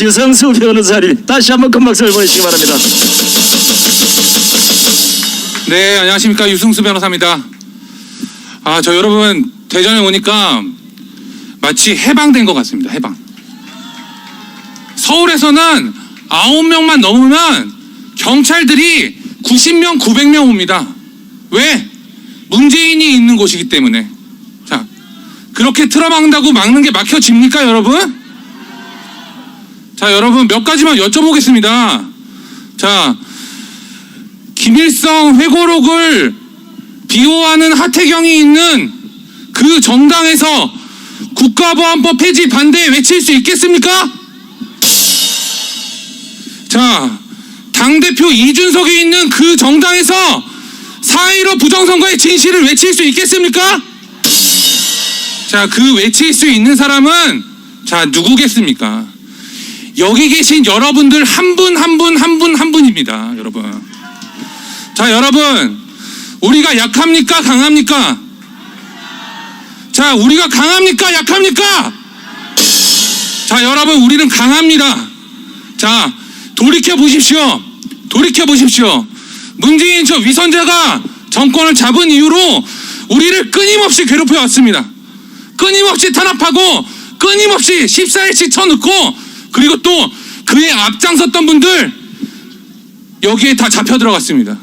유성수 변호사님 다시 한번 큰 박수를 보내시기 바랍니다. 네, 안녕하십니까. 유승수 변호사입니다. 아, 저 여러분, 대전에 오니까 마치 해방된 것 같습니다. 해방. 서울에서는 9명만 넘으면 경찰들이 90명, 900명 옵니다. 왜? 문재인이 있는 곳이기 때문에. 자, 그렇게 틀어막는다고 막는 게 막혀집니까, 여러분? 자, 여러분, 몇 가지만 여쭤보겠습니다. 자, 김일성 회고록을 비호하는 하태경이 있는 그 정당에서 국가보안법 폐지 반대 외칠 수 있겠습니까? 자, 당대표 이준석이 있는 그 정당에서 4.15 부정선거의 진실을 외칠 수 있겠습니까? 자, 그 외칠 수 있는 사람은 자, 누구겠습니까? 여기 계신 여러분들 한 분 한 분 한 분 한 분입니다, 여러분. 자, 여러분, 우리가 약합니까? 강합니까? 자, 우리가 강합니까? 약합니까? 자, 여러분, 우리는 강합니다. 자, 돌이켜 보십시오. 돌이켜 보십시오. 문재인 저 위선자가 정권을 잡은 이후로 우리를 끊임없이 괴롭혀 왔습니다. 끊임없이 탄압하고 끊임없이 14일씩 쳐넣고 그리고 또 그에 앞장섰던 분들 여기에 다 잡혀 들어갔습니다.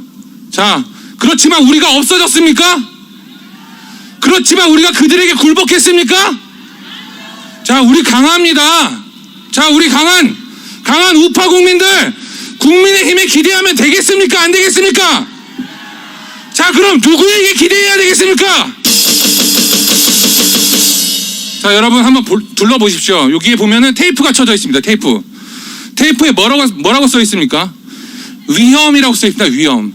자, 그렇지만 우리가 없어졌습니까? 그렇지만 우리가 그들에게 굴복했습니까? 자, 우리 강합니다. 자, 우리 강한, 강한 우파 국민들, 국민의 힘에 기대하면 되겠습니까? 안 되겠습니까? 자, 그럼 누구에게 기대해야 되겠습니까? 자, 여러분 한번 볼- 둘러보십시오. 여기에 보면은 테이프가 쳐져 있습니다. 테이프. 테이프에 뭐라고, 뭐라고 써 있습니까? 위험이라고 써 있습니다. 위험.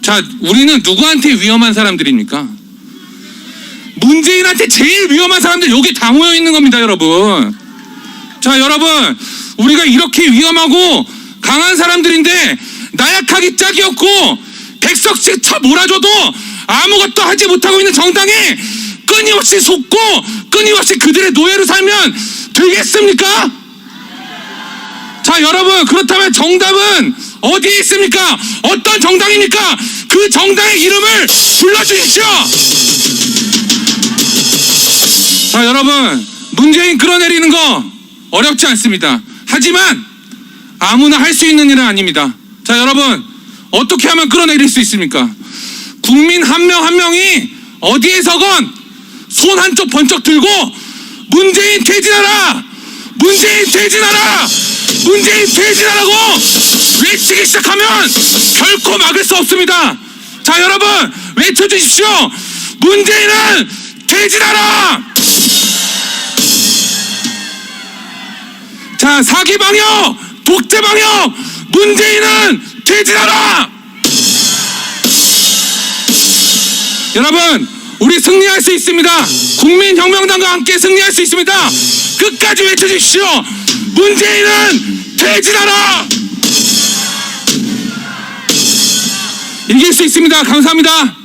자, 우리는 누구한테 위험한 사람들입니까? 문재인한테 제일 위험한 사람들 여기 다 모여 있는 겁니다, 여러분. 자, 여러분, 우리가 이렇게 위험하고 강한 사람들인데 나약하기 짝이 없고 백석씩 쳐 몰아줘도 아무것도 하지 못하고 있는 정당에 끊임없이 속고 끊임없이 그들의 노예로 살면 되겠습니까? 자, 여러분, 그렇다면 정답은 어디에 있습니까? 어떤 정당입니까? 그 정당의 이름을 불러주십시오! 자, 여러분, 문재인 끌어내리는 거 어렵지 않습니다. 하지만 아무나 할 수 있는 일은 아닙니다. 자, 여러분, 어떻게 하면 끌어내릴 수 있습니까? 국민 한 명한 명이 어디에서건 손 한쪽 번쩍 들고 문재인 퇴진하라! 문재인 퇴진하라! 문재인 퇴진하라고 외치기 시작하면 결코 막을 수 없습니다. 자, 여러분, 외쳐주십시오! 문재인은 퇴진하라! 자, 사기 방역, 독재 방역, 문재인은 퇴진하라! 여러분, 우리 승리할 수 있습니다. 국민혁명당과 함께 승리할 수 있습니다. 끝까지 외쳐주십시오. 문재인은 퇴진하라! 이길 수 있습니다. 감사합니다.